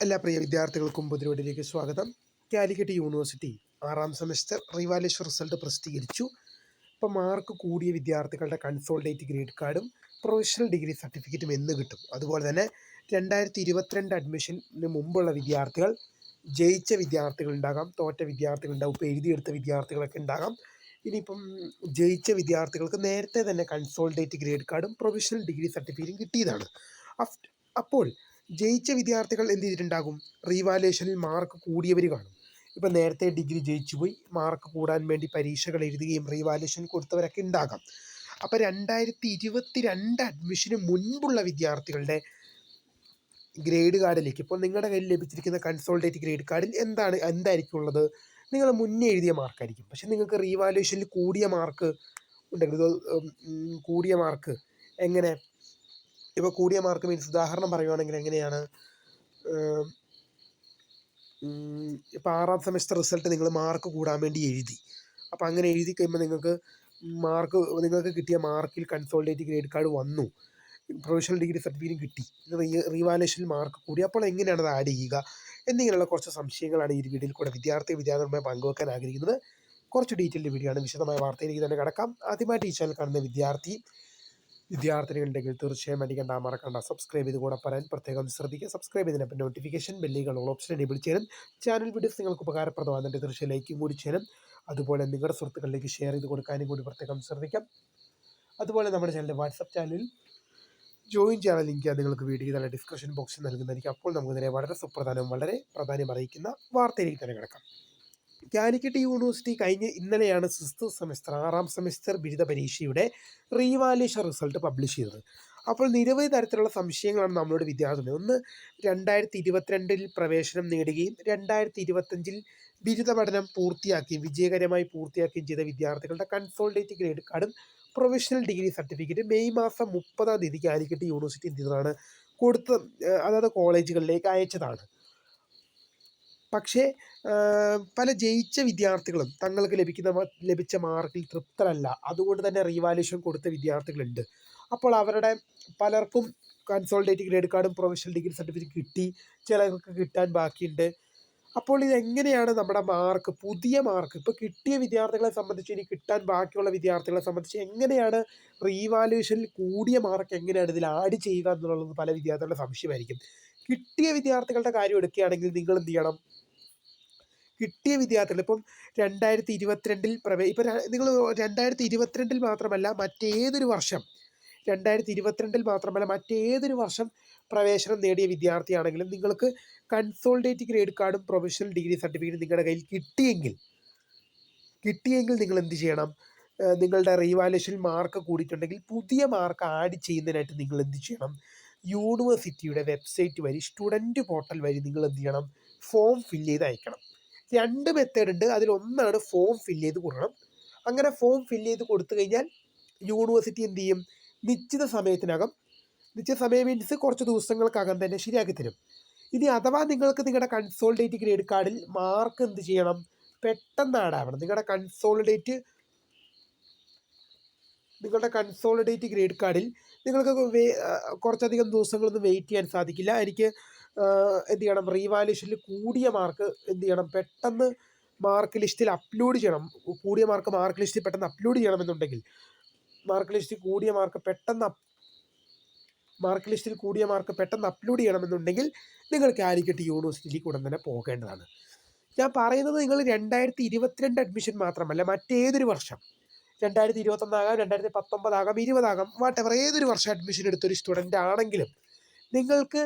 എല്ലാ പ്രിയ വിദ്യാർത്ഥികൾക്കും പുതിരോടിലേക്ക് സ്വാഗതം. കാലിക്കറ്റ് യൂണിവേഴ്സിറ്റി ആറാം സെമസ്റ്റർ റിവാലേഷൻ റിസൾട്ട് പ്രസിദ്ധീകരിച്ചു. ഇപ്പോൾ മാർക്ക് കൂടിയ വിദ്യാർത്ഥികളുടെ കൺസോൾഡേറ്റ് ഗ്രേഡ് കാർഡും പ്രൊഫഷണൽ ഡിഗ്രി സർട്ടിഫിക്കറ്റും എന്ന് കിട്ടും. അതുപോലെ തന്നെ രണ്ടായിരത്തി ഇരുപത്തിരണ്ട് അഡ്മിഷന് മുമ്പുള്ള വിദ്യാർത്ഥികൾ ജയിച്ച വിദ്യാർത്ഥികൾ ഉണ്ടാകാം തോറ്റ വിദ്യാർത്ഥികൾ ഉണ്ടാകും ഇപ്പോൾ എഴുതിയെടുത്ത വിദ്യാർത്ഥികളൊക്കെ ഉണ്ടാകാം. ഇനിയിപ്പം ജയിച്ച വിദ്യാർത്ഥികൾക്ക് നേരത്തെ തന്നെ കൺസോൾഡേറ്റ് ഗ്രേഡ് കാർഡും പ്രൊഫഷണൽ ഡിഗ്രി സർട്ടിഫിക്കറ്റും കിട്ടിയതാണ്. അപ്പോൾ ജയിച്ച വിദ്യാർത്ഥികൾ എന്ത് ചെയ്തിട്ടുണ്ടാകും? റീവാലേഷനിൽ മാർക്ക് കൂടിയവർ കാണും. ഇപ്പം നേരത്തെ ഡിഗ്രി ജയിച്ചു പോയി മാർക്ക് കൂടാൻ വേണ്ടി പരീക്ഷകൾ എഴുതുകയും റീവാലേഷൻ കൊടുത്തവരൊക്കെ ഉണ്ടാകാം. അപ്പോൾ രണ്ടായിരത്തി ഇരുപത്തി രണ്ട് അഡ്മിഷന് മുൻപുള്ള വിദ്യാർത്ഥികളുടെ ഗ്രേഡ് കാർഡിലേക്ക് ഇപ്പോൾ നിങ്ങളുടെ കയ്യിൽ ലഭിച്ചിരിക്കുന്ന കൺസോൾട്ടേറ്റ് ഗ്രേഡ് കാർഡിൽ എന്താണ് എന്തായിരിക്കും ഉള്ളത്? നിങ്ങൾ മുന്നേ എഴുതിയ മാർക്കായിരിക്കും പക്ഷേ നിങ്ങൾക്ക് റീവാലുവേഷനിൽ കൂടിയ മാർക്ക് ഉണ്ടെങ്കിൽ കൂടിയ മാർക്ക് എങ്ങനെ? ഇപ്പോൾ കൂടിയ മാർക്ക് മീൻസ് ഉദാഹരണം പറയുവാണെങ്കിൽ എങ്ങനെയാണ്? ഇപ്പോൾ ആറാം സെമസ്റ്റർ റിസൾട്ട് നിങ്ങൾ മാർക്ക് കൂടാൻ വേണ്ടി എഴുതി. അപ്പോൾ അങ്ങനെ എഴുതി കഴിയുമ്പോൾ നിങ്ങൾക്ക് മാർക്ക് നിങ്ങൾക്ക് കിട്ടിയ മാർക്കിൽ കൺസോൾട്ടേറ്റ് ഗ്രേഡ് കാർഡ് വന്നു. പ്രൊഫഷണൽ ഡിഗ്രി സർട്ടിഫിക്കറ്റും കിട്ടി. റീ റീവാലുവേഷനിൽ മാർക്ക് കൂടി. അപ്പോൾ എങ്ങനെയാണ് അത് ആഡ് ചെയ്യുക? എന്നിങ്ങനെയുള്ള കുറച്ച് സംശയങ്ങളാണ് ഈ വീഡിയോയിൽ കൂടെ വിദ്യാർത്ഥി വിദ്യാർത്ഥികളുമായി പങ്കുവെക്കാൻ ആഗ്രഹിക്കുന്നത്. കുറച്ച് ഡീറ്റെയിൽഡ് വീഡിയോ ആണ്. വിശദമായ വാർത്തയിലേക്ക് തന്നെ കിടക്കാം. ആദ്യമായിട്ട് ഈ ചാനൽ കാണുന്ന വിദ്യാർത്ഥി വിദ്യാർത്ഥികളുണ്ടെങ്കിൽ തീർച്ചയായും അടിക്കേണ്ട മറക്കണ്ട. സബ്സ്ക്രൈബ് ചെയ്ത് കൂടെ പറയാൻ പ്രത്യേകം ശ്രദ്ധിക്കുക. സബ്സ്ക്രൈബ് ചെയ്തതിനൊപ്പം നോട്ടിഫിക്കേഷൻ ബെല്ലുകൾ ഓപ്ഷൻ എനേബിൾ ചെയ്യണം ചാനൽ വീഡിയോസ് നിങ്ങൾക്ക് ഉപകാരപ്രദമാകുന്നുണ്ട്. തീർച്ചയായും ലൈക്കും കൂടി ചെയ്യണം അതുപോലെ നിങ്ങളുടെ സുഹൃത്തുക്കളിലേക്ക് ഷെയർ ചെയ്ത് കൊടുക്കാനും കൂടി പ്രത്യേകം ശ്രദ്ധിക്കാം. അതുപോലെ നമ്മുടെ ചാനലിന്റെ വാട്സപ്പ് ചാനലിൽ ജോയിൻ ചെയ്യാൻ ലിങ്ക് നിങ്ങൾക്ക് വീഡിയോ തന്നെ ഡിസ്ക്രിപ്ഷൻ ബോക്സിൽ നൽകുന്നതായിരിക്കും. അപ്പോൾ നമുക്ക് നേരെ വളരെ സുപ്രധാനവും വളരെ പ്രാധാന്യം അറിയിക്കുന്ന വാർത്തയിലേക്ക് തന്നെ കിടക്കാം. കാലിക്കറ്റ് യൂണിവേഴ്സിറ്റി കഴിഞ്ഞ് ഇന്നലെയാണ് സിക്സ്ത് സെമിസ്റ്റർ ആറാം സെമിസ്റ്റർ ബിരുദ പരീക്ഷയുടെ റീവാലേഷൻ റിസൾട്ട് പബ്ലിഷ് ചെയ്തത്. അപ്പോൾ നിരവധി തരത്തിലുള്ള സംശയങ്ങളാണ് നമ്മളോട് വിദ്യാർത്ഥികൾ. ഒന്ന് രണ്ടായിരത്തി ഇരുപത്തിരണ്ടിൽ പ്രവേശനം നേടുകയും രണ്ടായിരത്തി ഇരുപത്തഞ്ചിൽ ബിരുദ പഠനം പൂർത്തിയാക്കുകയും വിജയകരമായി പൂർത്തിയാക്കുകയും ചെയ്ത വിദ്യാർത്ഥികളുടെ കൺസോൾട്ടേറ്റ് ഗ്രേഡ് കാർഡും പ്രൊഫഷണൽ ഡിഗ്രി സർട്ടിഫിക്കറ്റ് മെയ് മാസം മുപ്പതാം തീയതി കാലിക്കറ്റ് യൂണിവേഴ്സിറ്റി എന്തിനാണ് കൊടുത്ത അതായത് കോളേജുകളിലേക്ക് അയച്ചതാണ്. പക്ഷേ പല ജയിച്ച വിദ്യാർത്ഥികളും തങ്ങൾക്ക് ലഭിക്കുന്ന ലഭിച്ച മാർക്കിൽ തൃപ്തരല്ല. അതുകൊണ്ട് തന്നെ റീവാലുവേഷൻ കൊടുത്ത വിദ്യാർത്ഥികളുണ്ട്. അപ്പോൾ അവരുടെ പലർക്കും കൺസോൾട്ടേറ്റ് ഗ്രേഡ് കാർഡും പ്രൊഫഷണൽ ഡിഗ്രി സർട്ടിഫിക്കറ്റ് കിട്ടി. ചിലർക്ക് കിട്ടാൻ ബാക്കിയുണ്ട്. അപ്പോൾ ഇതെങ്ങനെയാണ് നമ്മുടെ മാർക്ക് പുതിയ മാർക്ക്? ഇപ്പോൾ കിട്ടിയ വിദ്യാർത്ഥികളെ സംബന്ധിച്ച് ഇനി കിട്ടാൻ ബാക്കിയുള്ള വിദ്യാർത്ഥികളെ സംബന്ധിച്ച് എങ്ങനെയാണ് റീവാലുവേഷനിൽ കൂടിയ മാർക്ക് എങ്ങനെയാണ് ഇതിൽ ആഡ് ചെയ്യുക എന്നുള്ളത് പല വിദ്യാർത്ഥികളുടെ സംശയമായിരിക്കും. കിട്ടിയ വിദ്യാർത്ഥികളുടെ കാര്യം എടുക്കുകയാണെങ്കിൽ നിങ്ങൾ എന്ത് ചെയ്യണം? കിട്ടിയ വിദ്യാർത്ഥികൾ. ഇപ്പം രണ്ടായിരത്തി ഇരുപത്തിരണ്ടിൽ പ്രവേ ഇപ്പം നിങ്ങൾ രണ്ടായിരത്തി ഇരുപത്തിരണ്ടിൽ മാത്രമല്ല മറ്റേതൊരു വർഷം രണ്ടായിരത്തി ഇരുപത്തിരണ്ടിൽ മാത്രമല്ല മറ്റേതൊരു വർഷം പ്രവേശനം നേടിയ വിദ്യാർത്ഥിയാണെങ്കിലും നിങ്ങൾക്ക് കൺസോൾഡേറ്റ് ഗ്രേഡ് കാർഡും പ്രൊഫഷണൽ ഡിഗ്രി സർട്ടിഫിക്കറ്റും നിങ്ങളുടെ കയ്യിൽ കിട്ടിയെങ്കിൽ കിട്ടിയെങ്കിൽ നിങ്ങൾ എന്ത് ചെയ്യണം? നിങ്ങളുടെ റീവാലുവേഷൻ മാർക്ക് കൂടിയിട്ടുണ്ടെങ്കിൽ പുതിയ മാർക്ക് ആഡ് ചെയ്യുന്നതിനായിട്ട് നിങ്ങൾ എന്ത് ചെയ്യണം? യൂണിവേഴ്സിറ്റിയുടെ വെബ്സൈറ്റ് വഴി സ്റ്റുഡന്റ് പോർട്ടൽ വഴി നിങ്ങൾ എന്ത് ചെയ്യണം? ഫോം ഫില്ല് ചെയ്ത് അയക്കണം. രണ്ട് മെത്തേഡ് ഉണ്ട്. അതിലൊന്നാണ് ഫോം ഫില്ല് ചെയ്ത് കൊടുക്കണം. അങ്ങനെ ഫോം ഫില്ല് ചെയ്ത് കൊടുത്തു കഴിഞ്ഞാൽ യൂണിവേഴ്സിറ്റി എന്ത് ചെയ്യും? നിശ്ചിത സമയത്തിനകം നിശ്ചിത സമയം മീൻസ് കുറച്ച് ദിവസങ്ങൾക്കകം തന്നെ ശരിയാക്കി തരും. ഇനി അഥവാ നിങ്ങൾക്ക് നിങ്ങളുടെ കൺസോൾഡേറ്റ് ഗ്രേഡ് കാർഡിൽ മാർക്ക് എന്ത് ചെയ്യണം? പെട്ടെന്ന് ആഡ് ആവണം. നിങ്ങളുടെ കൺസോളിഡേറ്റ് നിങ്ങളുടെ കൺസോളിഡേറ്റ് ഗ്രേഡ് കാർഡിൽ നിങ്ങൾക്ക് കുറച്ചധികം ദിവസങ്ങളൊന്നും വെയിറ്റ് ചെയ്യാൻ സാധിക്കില്ല. എനിക്ക് എന്ത് ചെയ്യണം റീവാലുവേഷനിൽ കൂടിയ മാർക്ക് എന്ത് ചെയ്യണം പെട്ടെന്ന് മാർക്ക് ലിസ്റ്റിൽ അപ്ലോഡ് ചെയ്യണം. കൂടിയ മാർക്ക് മാർക്ക് ലിസ്റ്റിൽ പെട്ടെന്ന് അപ്ലോഡ് ചെയ്യണമെന്നുണ്ടെങ്കിൽ മാർക്ക് ലിസ്റ്റിൽ കൂടിയ മാർക്ക് പെട്ടെന്ന് മാർക്ക് ലിസ്റ്റിൽ കൂടിയ മാർക്ക് പെട്ടെന്ന് അപ്ലോഡ് ചെയ്യണമെന്നുണ്ടെങ്കിൽ നിങ്ങൾ കാലിക്കറ്റ് യൂണിവേഴ്സിറ്റിയിലേക്ക് ഉടൻ തന്നെ പോകേണ്ടതാണ്. ഞാൻ പറയുന്നത് നിങ്ങൾ രണ്ടായിരത്തി ഇരുപത്തിരണ്ട് അഡ്മിഷൻ മാത്രമല്ല മറ്റേതൊരു വർഷം. രണ്ടായിരത്തി ഇരുപത്തൊന്നാകാം രണ്ടായിരത്തി പത്തൊമ്പതാകാം ഇരുപതാകാം വാട്ടെവർ ഏതൊരു വർഷം അഡ്മിഷൻ എടുത്തൊരു സ്റ്റുഡന്റ് ആണെങ്കിലും നിങ്ങൾക്ക്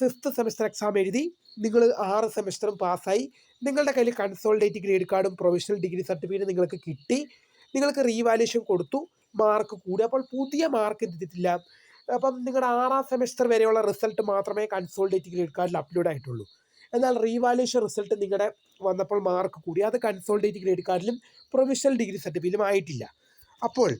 ഫിഫ്ത്ത് സെമസ്റ്റർ എക്സാം എഴുതി നിങ്ങൾ ആറ് സെമസ്റ്ററും പാസ്സായി. നിങ്ങളുടെ കയ്യിൽ കൺസോൾട്ടേറ്റ് ഗ്രേഡ് കാർഡും പ്രൊഫഷണൽ ഡിഗ്രി സർട്ടിഫിക്കറ്റും നിങ്ങൾക്ക് കിട്ടി. നിങ്ങൾക്ക് റീവാലുവേഷൻ കൊടുത്തു. മാർക്ക് കൂടി. അപ്പോൾ പുതിയ മാർക്ക് എത്തിയിട്ടില്ല അപ്പം നിങ്ങളുടെ ആറാം സെമസ്റ്റർ വരെയുള്ള റിസൾട്ട് മാത്രമേ കൺസോൾട്ടേറ്റ് ഗ്രേഡ് കാർഡിൽ അപ്ലോഡ് ആയിട്ടുള്ളൂ. എന്നാൽ റീവാലുവേഷൻ റിസൾട്ട് നിങ്ങളുടെ വന്നപ്പോൾ മാർക്ക് കൂടി. അത് കൺസോൾട്ടേറ്റ് ഗ്രേഡ് കാർഡിലും പ്രൊഫഷണൽ ഡിഗ്രി സർട്ടിഫിക്കറ്റിലും ആയിട്ടില്ല. അപ്പോൾ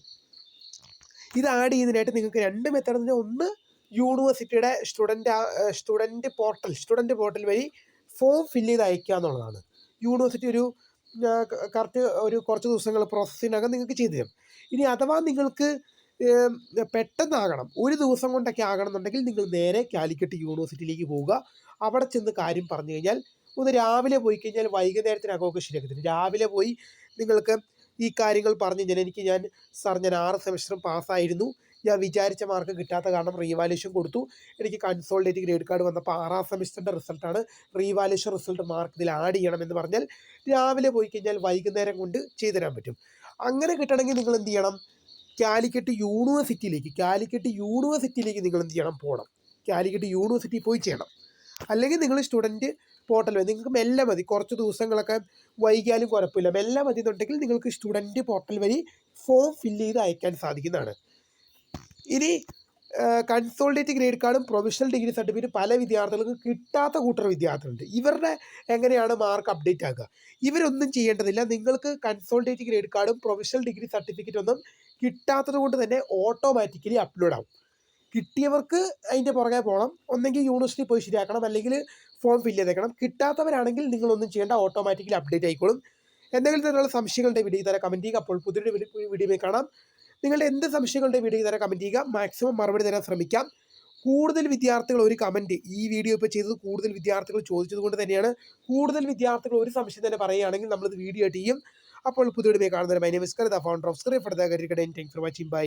ഇത് ആഡ് ചെയ്യുന്നതിനായിട്ട് നിങ്ങൾക്ക് രണ്ട് മെത്തേഡ് ഒന്ന് യൂണിവേഴ്സിറ്റിയുടെ student student portal student portal വഴി ഫോം ഫില്ല് ചെയ്ത് അയക്കുക എന്നുള്ളതാണ്. യൂണിവേഴ്സിറ്റി ഒരു കറക്റ്റ് ഒരു കുറച്ച് ദിവസങ്ങൾ പ്രോസസ്സിനകം നിങ്ങൾക്ക് ചെയ്തു തരും. ഇനി അഥവാ നിങ്ങൾക്ക് പെട്ടെന്നാകണം ഒരു ദിവസം കൊണ്ടൊക്കെ ആകണമെന്നുണ്ടെങ്കിൽ നിങ്ങൾ നേരെ കാലിക്കറ്റ് യൂണിവേഴ്സിറ്റിയിലേക്ക് പോവുക. അവിടെ ചെന്ന് കാര്യം പറഞ്ഞു കഴിഞ്ഞാൽ ഒന്ന് രാവിലെ പോയി കഴിഞ്ഞാൽ വൈകുന്നേരത്തിനകമൊക്കെ ശരിയാക്കി തരും രാവിലെ പോയി നിങ്ങൾക്ക് ഈ കാര്യങ്ങൾ പറഞ്ഞു കഴിഞ്ഞാൽ എനിക്ക് ഞാൻ സാർ ഞാൻ ആറ് സെമിസ്റ്ററും പാസ്സായിരുന്നു. ഞാൻ വിചാരിച്ച മാർക്ക് കിട്ടാത്ത കാരണം റീവാലുവേഷൻ കൊടുത്തു. എനിക്ക് കൺസോൾഡേറ്റ് ഗ്രേഡ് കാർഡ് വന്നപ്പോൾ ആറാം സെമിസ്റ്ററിന്റെ റിസൾട്ടാണ് റീവാലുവേഷൻ റിസൾട്ട് മാർക്ക് ഇതിൽ ആഡ് ചെയ്യണം എന്ന് പറഞ്ഞാൽ രാവിലെ പോയി കഴിഞ്ഞാൽ വൈകുന്നേരം കൊണ്ട് ചെയ്തു തരാൻ പറ്റും. അങ്ങനെ കിട്ടണമെങ്കിൽ നിങ്ങൾ എന്ത് ചെയ്യണം? കാലിക്കറ്റ് യൂണിവേഴ്സിറ്റിയിലേക്ക് കാലിക്കറ്റ് യൂണിവേഴ്സിറ്റിയിലേക്ക് നിങ്ങൾ എന്ത് ചെയ്യണം? പോകണം കാലിക്കറ്റ് യൂണിവേഴ്സിറ്റി പോയി ചെയ്യണം. അല്ലെങ്കിൽ നിങ്ങൾ സ്റ്റുഡന്റ് പോർട്ടൽ വഴി നിങ്ങൾക്ക് മെല്ലെ മതി. കുറച്ച് ദിവസങ്ങളൊക്കെ വൈകിയാലും കുഴപ്പമില്ല. മെല്ലെ മതി എന്നുണ്ടെങ്കിൽ നിങ്ങൾക്ക് സ്റ്റുഡന്റ് പോർട്ടൽ വഴി ഫോം ഫില്ല് ചെയ്ത് അയക്കാൻ സാധിക്കുന്നതാണ്. ഇനി കൺസോൾഡേറ്റ് ഗ്രേഡ് കാർഡും പ്രൊഫഷണൽ ഡിഗ്രി സർട്ടിഫിക്കറ്റും പല വിദ്യാർത്ഥികൾക്ക് കിട്ടാത്ത കൂട്ടർ വിദ്യാർത്ഥികളുണ്ട്. ഇവരുടെ എങ്ങനെയാണ് മാർക്ക് അപ്ഡേറ്റ് ആക്കുക? ഇവരൊന്നും ചെയ്യേണ്ടതില്ല. നിങ്ങൾക്ക് കൺസോൾഡേറ്റ് ഗ്രേഡ് കാർഡും പ്രൊഫഷണൽ ഡിഗ്രി സർട്ടിഫിക്കറ്റ് ഒന്നും കിട്ടാത്തത് കൊണ്ട് തന്നെ ഓട്ടോമാറ്റിക്കലി അപ്ലോഡ് ആവും. കിട്ടിയവർക്ക് അതിന്റെ പുറകെ പോകണം. ഒന്നെങ്കിൽ യൂണിവേഴ്സിറ്റി പോയി ശരിയാക്കണം. അല്ലെങ്കിൽ ഫോം ഫില്ല് ചെയ്തേക്കണം. കിട്ടാത്തവരാണെങ്കിൽ നിങ്ങളൊന്നും ചെയ്യേണ്ട. ഓട്ടോമാറ്റിക്കലി അപ്ഡേറ്റ് ആയിക്കോളും. എന്തെങ്കിലും തരത്തിലുള്ള സംശയങ്ങളുടെ വീഡിയോ തരാം. കമന്റ് ചെയ്യുക. അപ്പോൾ പുതിയൊരു വീഡിയോ കാണാം. നിങ്ങളുടെ എന്ത് സംശയങ്ങളുടെ വീഡിയോ തരാൻ കമന്റ് ചെയ്യുക. മാക്സിമം മറുപടി തരാൻ ശ്രമിക്കാം. കൂടുതൽ വിദ്യാർത്ഥികൾ ഒരു കമന്റ് ഈ വീഡിയോ ഇപ്പോൾ ചെയ്തത് കൂടുതൽ വിദ്യാർത്ഥികൾ ചോദിച്ചത് കൊണ്ട് തന്നെയാണ്. കൂടുതൽ വിദ്യാർത്ഥികൾ ഒരു സംശയം തന്നെ പറയുകയാണെങ്കിൽ നമ്മളിത് വീഡിയോ ആയിട്ട് ചെയ്യും. അപ്പോൾ പുതിയ കാണുന്നതിന് my name is Karitha founder of screen for the Karikkada thanks for watching bye